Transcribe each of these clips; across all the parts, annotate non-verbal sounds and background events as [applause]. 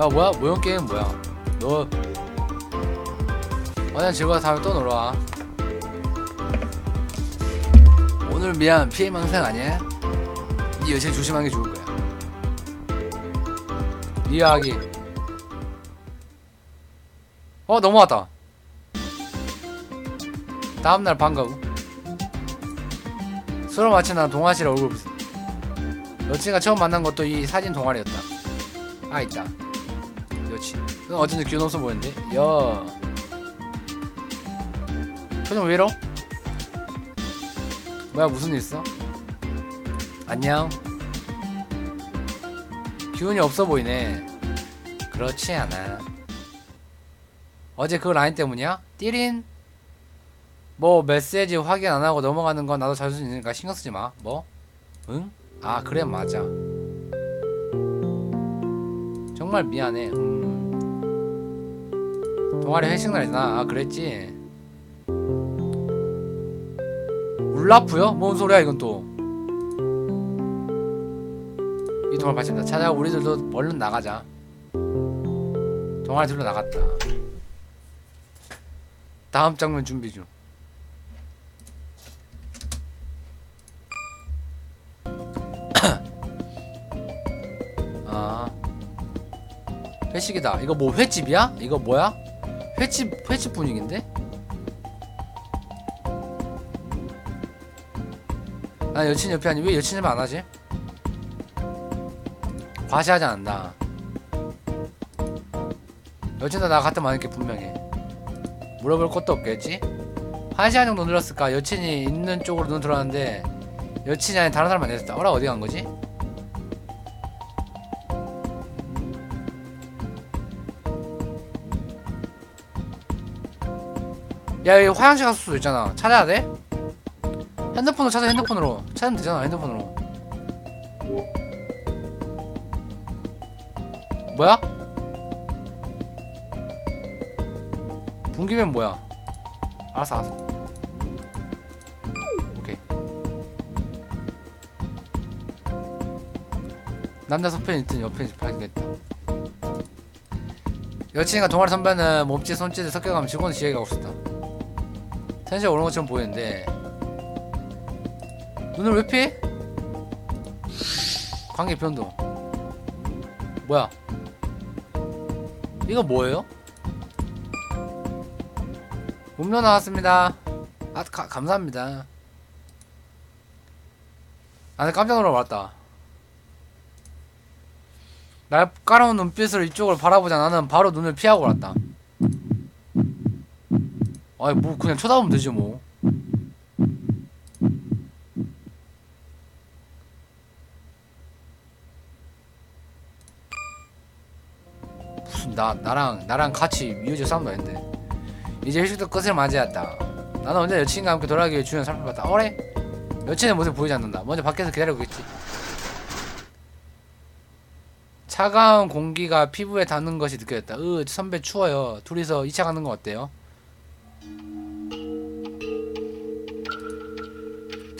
야 뭐야? 모형 게임 뭐야? 너 어제 즐거워 다음에 또 놀러와. 오늘 미안 피해 망상 아니야? 네 여친 조심하는 게 좋을 거야. 이해하기. 어 넘어왔다. 다음날 반가워 수로 마친 난 동아실 얼굴 보세 여친과 처음 만난 것도 이 사진 동아리였다. 아 있다 그건 어쩐지 귀여운 없어 보이는데 야 표정 왜 이러? 뭐야 무슨 일 있어? 안녕 기운이 없어 보이네 그렇지 않아 어제 그 라인 때문이야? 띠린 뭐 메시지 확인 안 하고 넘어가는 건 나도 자주 있으니까 신경 쓰지 마. 뭐? 응? 아 그래 맞아. 정말 미안해. 음. 동아리 회식 날이잖아. 아 그랬지. 울라프요? 뭔 소리야 이건 또. 이 동아리 받친다. 찾아 우리들도 얼른 나가자. 동아리 들로 나갔다. 다음 장면 준비 중. [clears throat] 아 회식이다 이거 뭐 횟집이야? 이거 뭐야? 횟집 횟집 분위기인데? 난 여친 옆에 아니 왜 여친 옆에 안 하지? 과시하지 않는다 여친도 나 같은 게 분명해 물어볼 것도 없겠지? 한 시간 정도 늘었을까 여친이 있는 쪽으로 눈 들어왔는데 여친이 아닌 다른 사람 만났다 어라 어디 간 거지? 야, 여기 화장실 갈 수도 있잖아. 찾아야 돼? 핸드폰으로 찾아, 핸드폰으로. 찾으면 되잖아, 핸드폰으로. 뭐야? 분기면 뭐야? 알았어, 알았어. 오케이. 남자 서편이 있든 옆에 발견했다. 여친과 동아리 선배는 몸짓, 손짓에 섞여가면 직원 지혜가 없었다. 텐션 오른 것처럼 보이는데. 눈을 왜 피해? 관계 변도 뭐야? 이거 뭐예요? 음료 나왔습니다. 아 가, 감사합니다. 아나 깜짝 놀라봤다. 날 까놓은 눈빛으로 이쪽을 바라보자. 나는 바로 눈을 피하고 말았다 아니 뭐 그냥 쳐다보면 되지 뭐. 무슨 나 나랑 나랑 같이 미우지 싸움도 아닌데. 이제 회식도 끝을 맞이했다. 나는 언제 여친과 함께 돌아가기 위해 주변 살펴봤다. 어래? 여친의 모습 보이지 않는다. 먼저 밖에서 기다리고 있지. 차가운 공기가 피부에 닿는 것이 느껴졌다. 으 선배 추워요. 둘이서 2차 가는 거 어때요?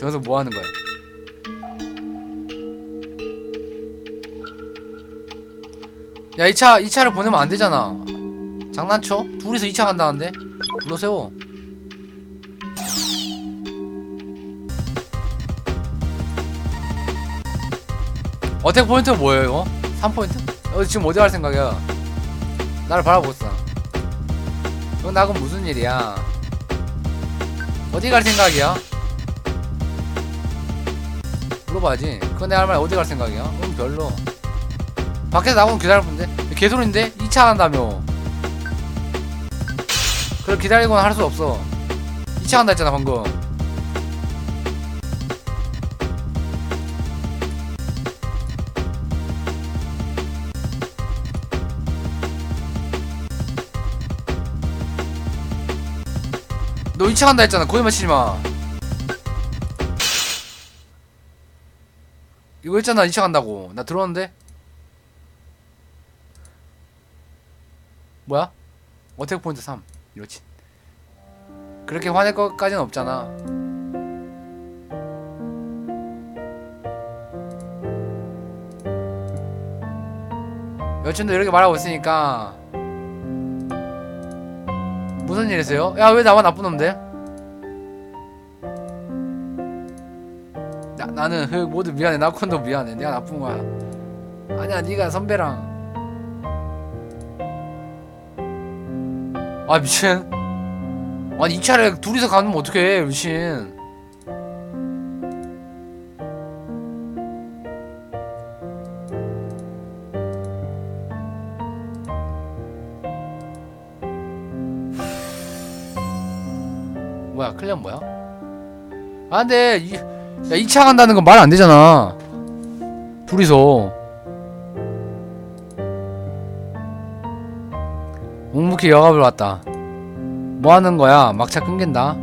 저기서 뭐 하는 거야? 야, 이 차, 이 차를 보내면 안 되잖아. 장난쳐? 둘이서 2차 간다는데? 불러 세워. 어택 포인트가 뭐예요, 이거? 3포인트? 어, 지금 어디 갈 생각이야? 나를 바라보고 있어. 너 나건 무슨 일이야? 어디 갈 생각이야? 물어봐야지. 내가 할말 어디 갈 생각이야? 그럼 별로. 밖에서 나오면 기다릴 건데? 개소리인데? 2차 한다며. 그걸 기다리고는 할 수 없어. 2차 한다 했잖아, 방금. 너 2차 간다 했잖아. 거짓말 치지 마. 이거 했잖아 2차 간다고 나 들어왔는데 뭐야? 어택 포인트 3 이렇지 그렇게 화낼 것까지는 없잖아 여친도 이렇게 말하고 있으니까 무슨 일이세요? 야 왜 나만 나쁜? 나, 나는 그 모두 미안해. 나콘도 미안해. 내가 나쁜 거야. 아니야 네가 선배랑. 아 미친. 아니 이 차를 둘이서 가면 어떡해 미친. 뭐야 클리언 뭐야? 아 근데 이, 야, 2차 간다는 건 말 안 되잖아. 둘이서. 묵묵히 영업을 왔다. 뭐 하는 거야? 막차 끊긴다.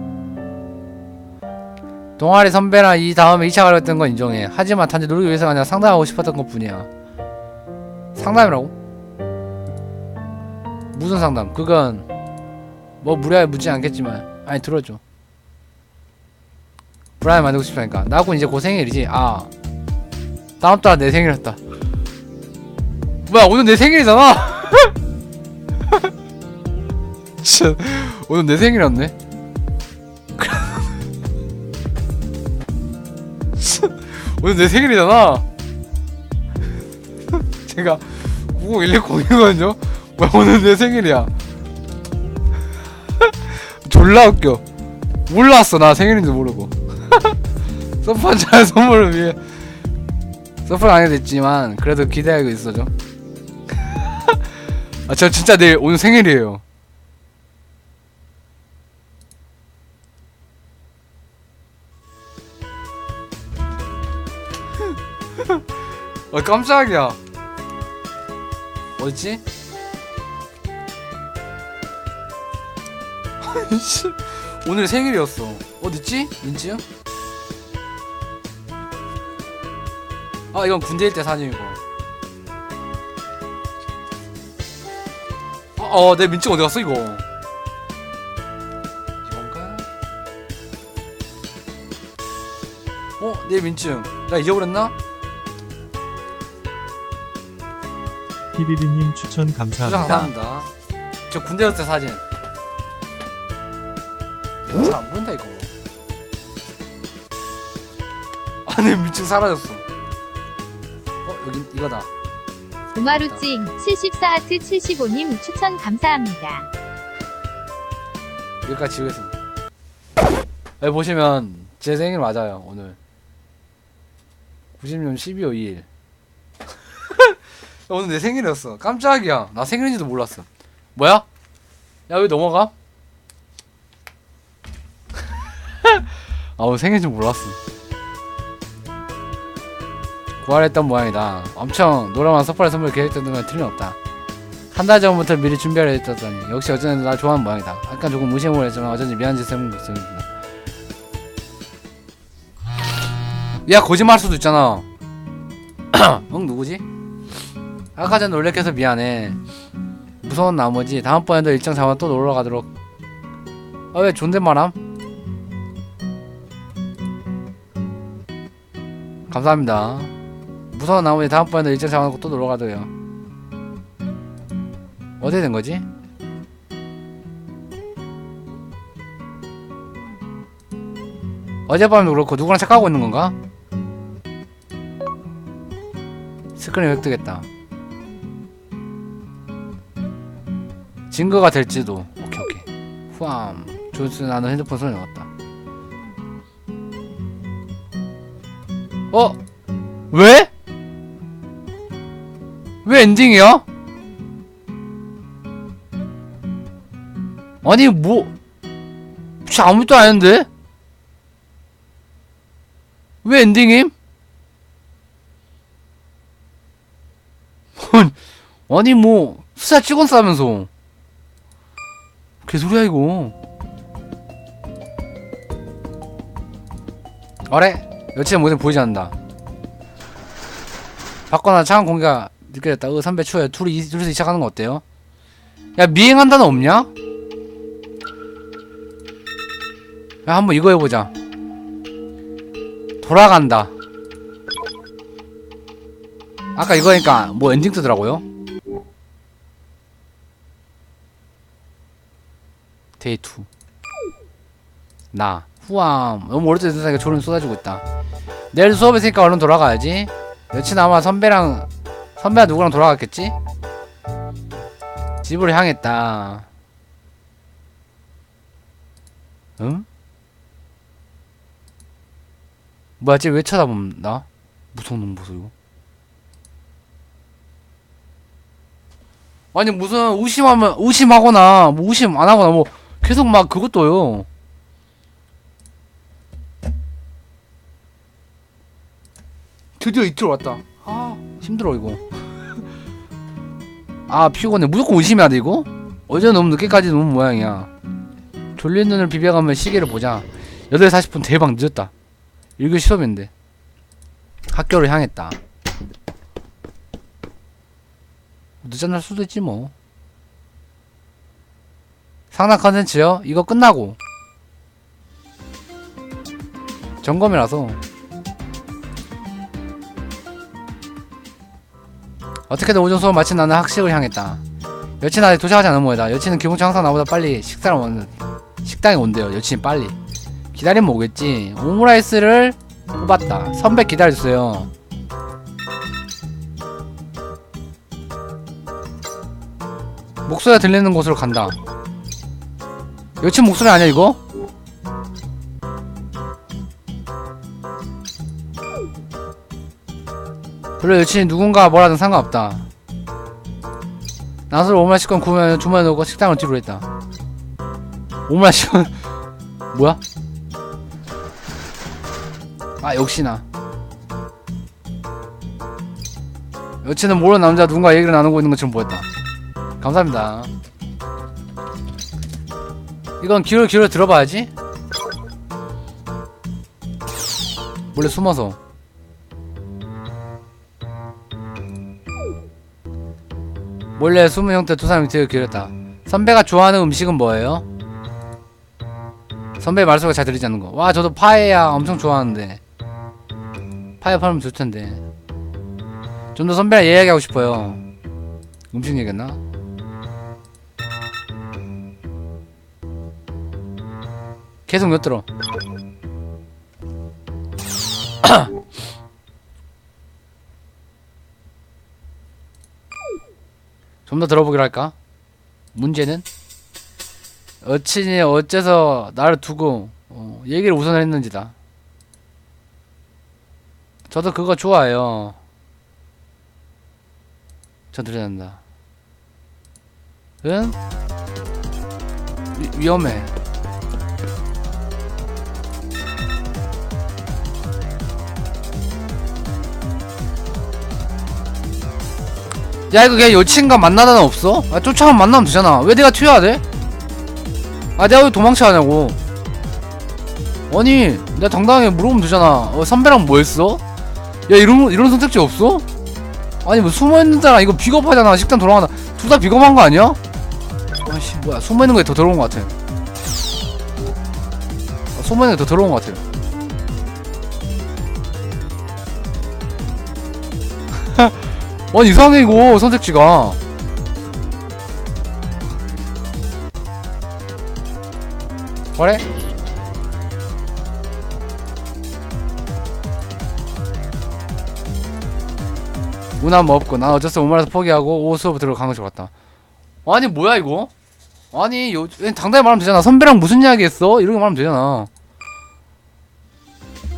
동아리 선배랑 이 다음에 2차 가려 했던 건 인정해. 하지만 단지 놀기 위해서가 아니라 상담하고 싶었던 것 뿐이야. 상담이라고? 무슨 상담? 그건 뭐 무리하게 묻지 않겠지만. 아니 들어줘 브라이언 만들고 싶다니까. 나하고 이제 고 생일이지. 아. 다음 달 내 생일이었다. 뭐야 오늘 내 생일이잖아. [laughs] 진짜 오늘 내 생일이었네. [laughs] 오늘 내 생일이잖아. [laughs] 제가 90110이거든요. 뭐야 오늘 내 생일이야. 졸라 웃겨. 몰랐어 나 생일인지 모르고 잘 선물을 위해 서프를 안 해도 됐지만 그래도 기대하고 있어죠 [laughs] 아 저 진짜 내일 오늘 생일이에요 아 [laughs] 깜짝이야 어딨지? 씨, 오늘 생일이었어. 어딨지? 민지야? 아 이건 군대일 때 사진이고. 어, 어, 내 민증 어디 갔어 이거? 이건가? 어, 내 민증. 나 잊어버렸나? 피비비님 추천 감사합니다. 감사합니다. 저 군대였을 때 사진. 잘안 보인다 이거. 아내 민증 사라졌어. 어 여기 이거다. 우마루찡 74하트 75님 추천 감사합니다. 여기까지 지우겠습니다. 여기 보시면 제 생일 맞아요 오늘. 90년 12월 2일. 오늘 내 생일이었어. 깜짝이야. 나 생일인지도 몰랐어. 뭐야? 야 왜 넘어가? [laughs] 아 오늘 생일인지 몰랐어. 구할했던 모양이다. 엄청 노래만 서프라이즈 선물 계획했던 건 틀림없다. 한 달 전부터 미리 준비를 했었더니 역시 어쩐지 나 좋아하는 모양이다. 약간 조금 무시해보려 했지만 어쩐지 미안한 짓을 해본 것입니다. 야 거짓말할 수도 있잖아. [clears throat] 응 누구지? 아까 전 놀래켜서 미안해. 무서운 나머지 다음번에도 일정 잡아 또 놀러 가도록. 아 왜 존댓말함? 감사합니다. 무서운 나머지 다음번에도 일정 잡아놓고 또 놀러 가도요. 어디 된 거지? 어젯밤도 그렇고 누구랑 착각하고 있는 건가? 스크린 획득했다. 증거가 될지도. 오케이 오케이. 후암. 조스 나는 핸드폰 손에 넣었다. 어? 왜? 왜 엔딩이야? 아니 뭐 혹시 아무것도 안 했는데? 왜 엔딩임? [laughs] 아니 뭐 수사 찍었다면서 개소리야 이거 어래? 여친의 모습 보이지 않는다 받거나 차가운 공기가 느껴졌다. 어, 그 선배 추워요. 둘이, 둘이서 시작하는 거 어때요? 야, 미행한다는 없냐? 야, 한번 이거 해보자. 돌아간다. 아까 이거니까 뭐 엔딩 뜨더라고요. 데이 2. 나. 후암. 너무 오래된 세상에 졸음 쏟아지고 있다. 내일 수업 있으니까 얼른 돌아가야지. 며칠 남아 선배랑 선배가 누구랑 돌아갔겠지? 집으로 향했다. 응? 뭐야, 쟤왜 쳐다본다? 무서운 놈 보소, 이거. 아니, 무슨, 의심하면, 의심하거나, 뭐, 의심 안 하거나, 뭐, 계속 막 그것도요. 드디어 이틀 왔다. 아, 힘들어, 이거. [laughs] 아, 피곤해. 무조건 의심해야 돼, 이거? 어제 너무 늦게까지 노는 모양이야. 졸린 눈을 비벼가며 시계를 보자. 8시 40분 대박 늦었다. 1교 시험인데. 학교를 향했다. 늦어날 수도 있지 뭐. 상담 컨텐츠요? 이거 끝나고. 점검이라서. 어떻게든 오전 수업 마친 나는 학식을 향했다. 여친 아직 도착하지 않은 모양이다. 여친은 기본적으로 항상 나보다 빨리 식사를 먹는 식당에 온대요. 여친이 빨리. 기다리면 오겠지. 오므라이스를 뽑았다. 선배 기다려주세요. 목소리가 들리는 곳으로 간다. 여친 목소리 아니야 이거? 별로 여친이 누군가 뭐라든 상관없다. 나서를 오므라 식권 구매하면 주머니에 넣고 식당을 뒤로 했다. 오므라 식권 [laughs] 뭐야? 아 역시나 여친은 모르는 남자 누군가 얘기를 나누고 있는 것처럼 보였다. 감사합니다. 이건 귀를 귀를 들어봐야지. 몰래 숨어서. 몰래 숨은 형태 두 사람이 되게 길었다. 선배가 좋아하는 음식은 뭐예요? 선배 말소가 잘 들리지 않는 거. 와, 저도 파에야 엄청 좋아하는데. 파에 팔면 좋을 텐데. 좀 더 선배랑 이야기하고 싶어요. 음식 얘기했나? 계속 몇 들어. [clears throat] 좀 더 들어보기로 할까? 문제는 여친이 어째서 나를 두고 어, 얘기를 우선 했는지다. 저도 그거 좋아해요. 저 된다. 응? 위, 위험해. 야 이거 그냥 여친과 만나다는 없어? 아 쫓아가면 만나면 되잖아 왜 내가 튀어야 돼? 아 내가 왜 도망쳐야 하냐고 아니 내가 당당하게 물어보면 되잖아 어, 선배랑 뭐 했어? 야 이런 이런 선택지 없어? 아니 뭐 숨어있는 사람 이거 비겁하잖아 식당 돌아간다 둘 다 비겁한 거 아니야? 아씨 뭐야 숨어있는 거에 더 더러운 거 같아 아, 숨어있는 게 더 더러운 거 같아 아니 이상해 이거 선택지가. 그래? 뭐 없고 난 어쩔 수 없고 말해서 포기하고 오후 수업 들어간 것이 같다. 아니 뭐야 이거? 아니 요 당당히 말하면 되잖아. 선배랑 무슨 이야기 했어? 이렇게 말하면 되잖아.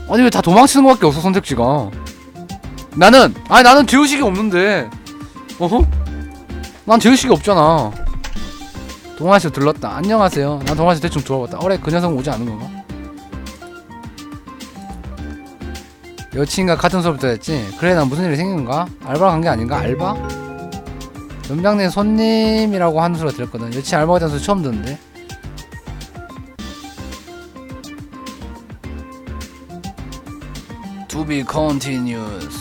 아니 왜 다 도망치는 거밖에 없어 선택지가 나는 아니 나는 죄의식이 없는데 어허? 난 죄의식이 없잖아 동아씨 들렀다 안녕하세요 난 동아씨 대충 들어봤다 어래 그 녀석 오지 않은 건가? 여친과 같은 수업부터 했지 그래 난 무슨 일이 생긴 건가? 알바로 간 게 아닌가? 알바? 연장님 손님이라고 하는 소리가 들었거든 여친 알바가 된 소리 처음 듣는데 To be continuous